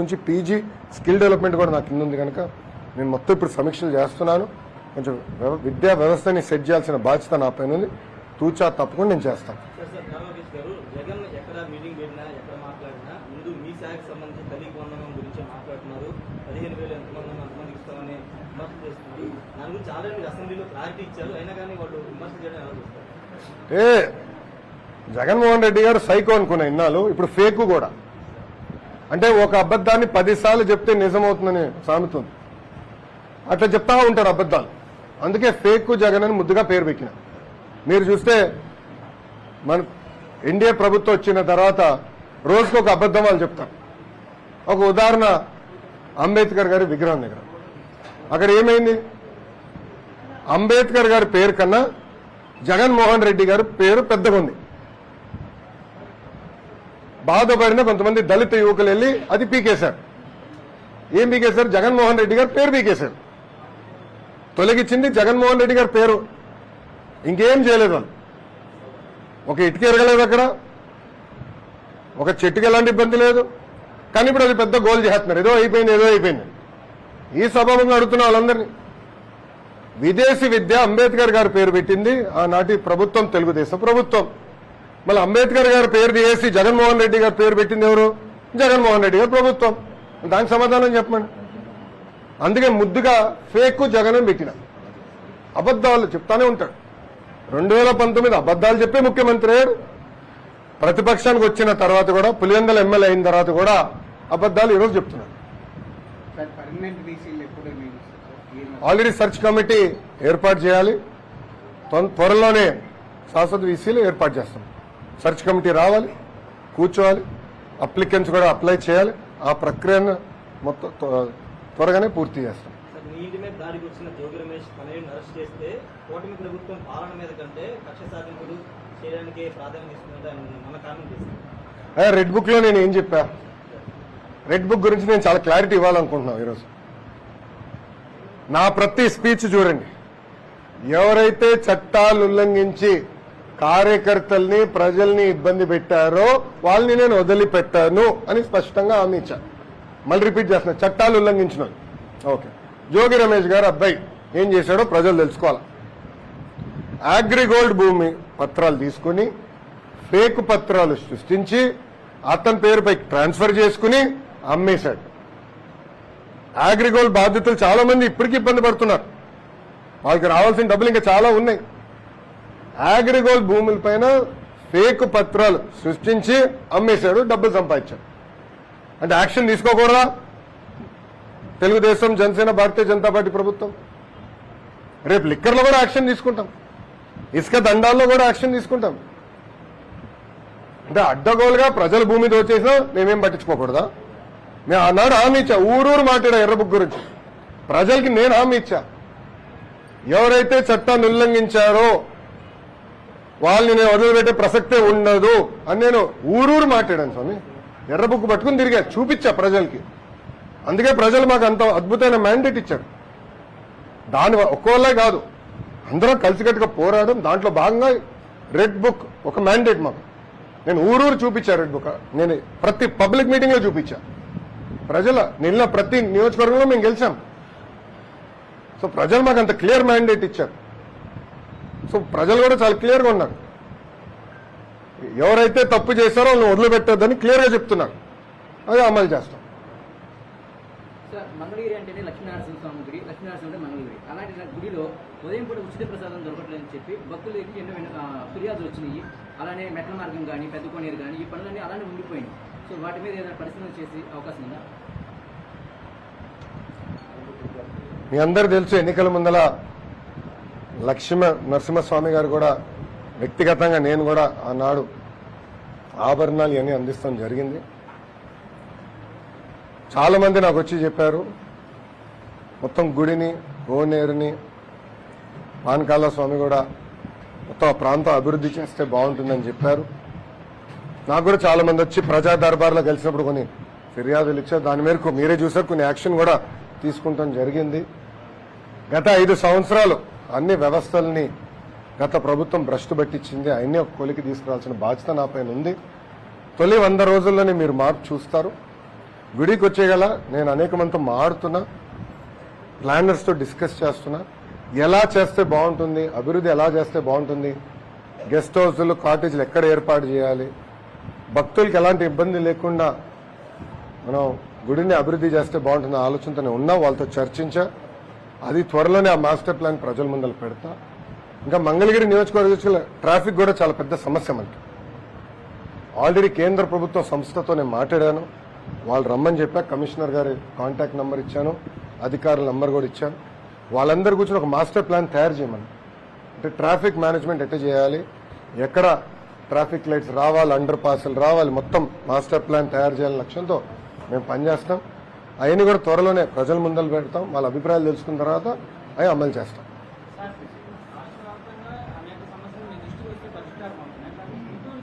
నుంచి PG skill development కూడా నాకు కింద ఉంది కనుక నేను మొత్తం ఇప్పుడు సమీక్షలు చేస్తున్నాను. కొంచెం విద్యా వ్యవస్థని సెట్ చేయాల్సిన బాధ్యత నా పైన ఉంది. తూచా తప్పకుండా నేను చేస్తాను. ఏ జగన్మోహన్ రెడ్డి గారు సైకో అనుకున్న ఇన్నాళ్ళు. ఇప్పుడు ఫేక్ కూడా. అంటే ఒక అబద్ధాన్ని పదిసార్లు చెప్తే నిజమవుతుందని సామెత ఉంది అట్లా చెప్తా ఉంటారు అబద్ధాలు. అందుకే ఫేక్ జగన్ అని ముద్దుగా పేరు పెట్టిన. మీరు చూస్తే మన ఎన్డీఏ ప్రభుత్వం వచ్చిన తర్వాత రోజుకు ఒక అబద్ధం వాళ్ళు చెప్తారు. ఒక ఉదాహరణ అంబేద్కర్ గారి విగ్రహం దగ్గర. అక్కడ ఏమైంది? అంబేద్కర్ గారి పేరు కన్నా జగన్మోహన్ రెడ్డి గారి పేరు పెద్దగా ఉంది బాధపడిన కొంతమంది దళిత యువకులు వెళ్ళి అది పీకేశారు. ఏం పీకేశారు? జగన్మోహన్ రెడ్డి గారు పేరు పీకేశారు. తొలగించింది జగన్మోహన్ రెడ్డి గారి పేరు. ఇంకేం చేయలేదు వాళ్ళు. ఒక ఇటుక ఎరగలేదు అక్కడ. ఒక చెట్టుకి ఎలాంటి ఇబ్బంది లేదు. కానీ ఇప్పుడు అది పెద్ద గోల్ చేస్తున్నారు. ఏదో అయిపోయింది ఏదో అయిపోయింది. ఈ స్వభావంగా అడుగుతున్న వాళ్ళందరినీ విదేశీ విద్య అంబేద్కర్ గారు పేరు పెట్టింది. ఆనాటి ప్రభుత్వం తెలుగుదేశం ప్రభుత్వం. మళ్ళీ అంబేద్కర్ గారి పేరు తీసేసి జగన్మోహన్ రెడ్డి గారి పేరు పెట్టింది ఎవరు? జగన్మోహన్ రెడ్డి గారి ప్రభుత్వం. దానికి సమాధానం చెప్పండి. అందుకే ముద్దుగా ఫేక్ జగన్ పెట్టిన. అబద్ధాలు చెప్తానే ఉంటాడు. రెండు వేల పంతొమ్మిది అబద్ధాలు చెప్పే ముఖ్యమంత్రి అయ్యాడు ప్రతిపక్షానికి వచ్చిన తర్వాత కూడా పులివెందల ఎమ్మెల్యే అయిన తర్వాత కూడా అబద్ధాలు ఈరోజు చెప్తున్నాడు ఆల్రెడీ సెర్చ్ కమిటీ ఏర్పాటు చేయాలి. త్వరలోనే శాశ్వత వీసీలు ఏర్పాటు చేస్తాం. సెర్చ్ కమిటీ రావాలి కూర్చోవాలి అప్లికెంట్స్ కూడా అప్లై చేయాలి. ఆ ప్రక్రియను మొత్తం త్వ- త్వరగానే పూర్తి చేస్తాం. సార్ మీ ఇంటి మీద దాడికి వచ్చిన జోగి రమేష్ తనయుడిని అరెస్ట్ చేస్తే కూటమి ప్రభుత్వం పాలన మీద కంటే కక్ష సాధింపులు చేయడానికి ప్రాధాన్యత ఇస్తుందంటే ఆయన మన కామెంట్ చేస్తారు అయ్యా రెడ్ బుక్లో నేను ఏం చెప్పా? రెడ్ బుక్ గురించి నేను చాలా క్లారిటీ ఇవ్వాలనుకుంటున్నాను ఈరోజు. నా ప్రతి స్పీచ్ చూడండి. ఎవరైతే చట్టాలు ఉల్లంఘించి కార్యకర్తల్ని ప్రజల్ని ఇబ్బంది పెట్టారో వాళ్ళని నేను వదిలిపెట్టాను అని స్పష్టంగా హామీ ఇచ్చాను మళ్ళీ రిపీట్ చేస్తున్నా చట్టాలు ఉల్లంఘించిన ఓకే. జోగి రమేష్ గారు అబ్బాయి ఏం చేశాడో ప్రజలు తెలుసుకోవాలి? అగ్రిగోల్డ్ భూమి పత్రాలు తీసుకుని ఫేక్ పత్రాలు సృష్టించి అతని పేరుపై ట్రాన్స్ఫర్ చేసుకుని అమ్మేశాడు. అగ్రిగోల్డ్ బాధితులు చాలా మంది ఇప్పటికీ ఇబ్బంది పడుతున్నారు. వాళ్ళకి రావాల్సిన డబ్బులు ఇంకా చాలా ఉన్నాయి. అగ్రిగోల్డ్ భూములపైన ఫేక్ పత్రాలు సృష్టించి అమ్మేశాడు డబ్బులు సంపాదించాడు. అంటే యాక్షన్ తీసుకోకూడదా? తెలుగుదేశం జనసేన భారతీయ జనతా పార్టీ ప్రభుత్వం. రేపు లిక్కర్లో కూడా యాక్షన్ తీసుకుంటాం. ఇసుక దండాల్లో కూడా యాక్షన్ తీసుకుంటాం. అంటే అడ్డగోలుగా ప్రజల భూమి దోచేసినా మేమేం పట్టించుకోకూడదా? నేను ఆనాడు హామీ ఇచ్చా. ఊరూరు మాట్లాడా ఎర్రబుక్ గురించి. ప్రజలకి నేను హామీ ఇచ్చా. ఎవరైతే చట్టాన్ని ఉల్లంఘించారో వాళ్ళని నేను వదిలిపెట్టే ప్రసక్తే ఉండదు అని నేను ఊరూరు మాట్లాడాను స్వామి. ఎర్ర బుక్ పట్టుకుని తిరిగా చూపించా ప్రజలకి. అందుకే ప్రజలు మాకు అంత అద్భుతమైన మ్యాండేట్ ఇచ్చారు. దాని ఒక్కోళ్ళే కాదు అందరం కలిసికట్టుగా పోరాడడం దాంట్లో భాగంగా రెడ్ బుక్ ఒక మ్యాండేట్ మాకు. నేను ఊరూరు చూపించా రెడ్ బుక్ నేను ప్రతి పబ్లిక్ మీటింగ్లో చూపించా. ప్రజల నిన్న ప్రతి నియోజకవర్గంలో మేము గెలిచాం. సో ప్రజలు మాకు అంత క్లియర్ మ్యాండేట్ ఇచ్చారు. సో ప్రజలు కూడా చాలా క్లియర్గా ఉన్నారు. ఎవరైతే తప్పు చేశారో వాళ్ళని వదిలిపెట్టొద్దని క్లియర్గా చెప్తున్నారు. అది అమలు చేస్తాం. మంగళగిరి అంటేనే లక్ష్మీనరసింహ స్వామి గుడి. లక్ష్మీనరసింహ అంటే మంగళగిరి అలాంటి గుడిలో ఉదయం పూట ఉచిత ప్రసాదం దొరకట్లేదని చెప్పి భక్తులకి ఎన్నో ఎన్నో, ఫిర్యాదులు వచ్చినాయి. అలానే మెట్ల మార్గం కానీ పెద్ద కోనేరు కానీ ఈ పనులన్నీ అలానే సో వాటి మీద ఏదైనా పరిశీలన చేసే అవకాశం ఉందా? మీ అందరు తెలుసు ఎన్నికల ముందల లక్ష్మ నరసింహస్వామి గారు కూడా వ్యక్తిగతంగా నేను కూడా ఆనాడు ఆభరణాలు ఇవన్నీ అందిస్తాం జరిగింది. చాలా మంది నాకు వచ్చి చెప్పారు మొత్తం గుడిని గోనేరుని పానకాల స్వామి కూడా మొత్తం ఆ ప్రాంతం అభివృద్ధి చేస్తే బాగుంటుందని చెప్పారు. నాకు కూడా చాలా మంది వచ్చి ప్రజా దర్బార్లో కలిసినప్పుడు కొన్ని ఫిర్యాదులు ఇచ్చారు. దాని మేరకు మీరే చూసారు కొన్ని యాక్షన్ కూడా తీసుకుంటాం జరిగింది. గత ఐదు సంవత్సరాలు అన్ని వ్యవస్థల్ని గత ప్రభుత్వం భ్రష్టు పట్టించింది. అన్ని ఒక కొలికి తీసుకురావాల్సిన బాధ్యత నా పైన ఉంది. తొలి వంద రోజుల్లోనే మీరు మార్పు చూస్తారు. గుడికి వచ్చేగల నేను అనేక మందితో మాడుతున్నా ప్లానర్స్తో డిస్కస్ చేస్తున్నా. ఎలా చేస్తే బాగుంటుంది? అభివృద్ధి ఎలా చేస్తే బాగుంటుంది? గెస్ట్ హౌస్లు కాటేజీలు ఎక్కడ ఏర్పాటు చేయాలి? భక్తులకి ఎలాంటి ఇబ్బంది లేకుండా మనం గుడిని అభివృద్ధి చేస్తే బాగుంటుంది ఆలోచనతోనే ఉన్నా. వాళ్ళతో చర్చించా. అది త్వరలోనే ఆ మాస్టర్ ప్లాన్ ప్రజల ముందర పెడతా. ఇంకా మంగళగిరి నియోజకవర్గ ట్రాఫిక్ కూడా చాలా పెద్ద సమస్య మనకి. ఆల్రెడీ కేంద్ర ప్రభుత్వ సంస్థతో నేను మాట్లాడాను. వాళ్ళు రమ్మని చెప్పా కమిషనర్ గారి కాంటాక్ట్ నెంబర్ ఇచ్చాను అధికారుల నెంబర్ కూడా ఇచ్చాను. వాళ్ళందరి కూర్చొని ఒక మాస్టర్ ప్లాన్ తయారు చేయమని. అంటే ట్రాఫిక్ మేనేజ్మెంట్ ఎట్లా చేయాలి ఎక్కడ ట్రాఫిక్ లైట్స్ రావాలి అండర్ పాస్లు రావాలి మొత్తం మాస్టర్ ప్లాన్ తయారు చేయాలని లక్ష్యంతో మేము పనిచేస్తాం. అవన్నీ కూడా త్వరలోనే ప్రజల ముందలు పెడతాం. వాళ్ళ అభిప్రాయాలు తెలుసుకున్న తర్వాత అవి అమలు చేస్తాం.